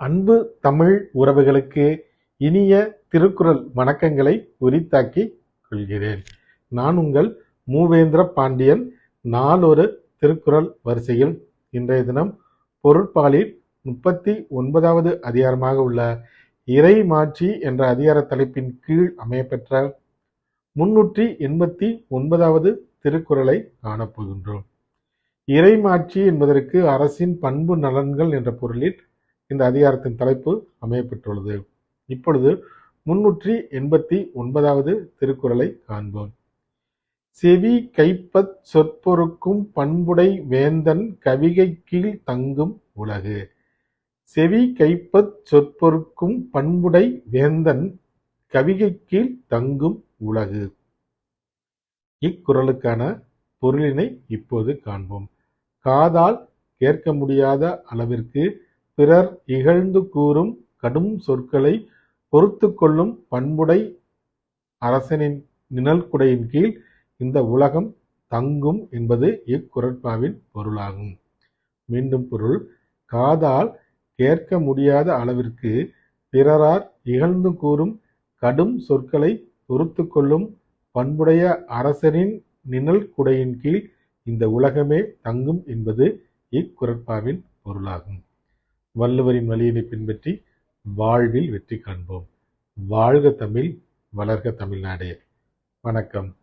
அன்பு தமிழ் உறவுகளுக்கு இனிய திருக்குறள் வணக்கங்களை உரித்தாக்கிக் கொள்கிறேன். நான் உங்கள் மூவேந்திர பாண்டியன். நாளொரு திருக்குறள் வரிசையில் இன்றைய தினம் பொருட்பாலில் முப்பத்தி ஒன்பதாவது அதிகாரமாக உள்ள இறை மாட்சி என்ற அதிகார தலைப்பின் கீழ் அமையப்பெற்ற முன்னூற்றி எண்பத்தி ஒன்பதாவது திருக்குறளை காணப்போகின்றோம். இறைமாட்சி என்பதற்கு அரசின் பண்பு நலன்கள் என்ற பொருளில் இந்த அதிகாரத்தின் தலைப்பு அமையப்பெற்றுள்ளது. இப்பொழுது முன்னூற்றி எண்பத்தி ஒன்பதாவது திருக்குறளை காண்போம். செவி கைப்பத் சொற்பொருக்கும் பண்புடை வேந்தன் கவிகை கீழ் தங்கும் உலகு. செவி கைப்பத் சொற்பொருக்கும் பண்புடை வேந்தன் கவிகை கீழ் தங்கும் உலகு. இக்குறளுக்கான பொருளினை இப்போது காண்போம். காதால் கேட்க முடியாத அளவிற்கு பிறர் இகழ்ந்து கூறும் கடும் சொற்களை பொறுத்து கொள்ளும் பண்புடை அரசனின் நிழல்குடையின் கீழ் இந்த உலகம் தங்கும் என்பது இக்குரட்பாவின் பொருளாகும். மீண்டும் பொருள் காதால் கேட்க முடியாத அளவிற்கு பிறரார் இகழ்ந்து கூறும் கடும் சொற்களை பொறுத்து கொள்ளும் பண்புடைய அரசரின் நிழல் குடையின் கீழ் இந்த உலகமே தங்கும் என்பது இக்குரட்பாவின் பொருளாகும். வள்ளுவரின் வழியினை பின்பற்றி வாழ்வில் வெற்றி காண்போம். வாழ்க தமிழ் வளர்க தமிழ்நாடே. வணக்கம்.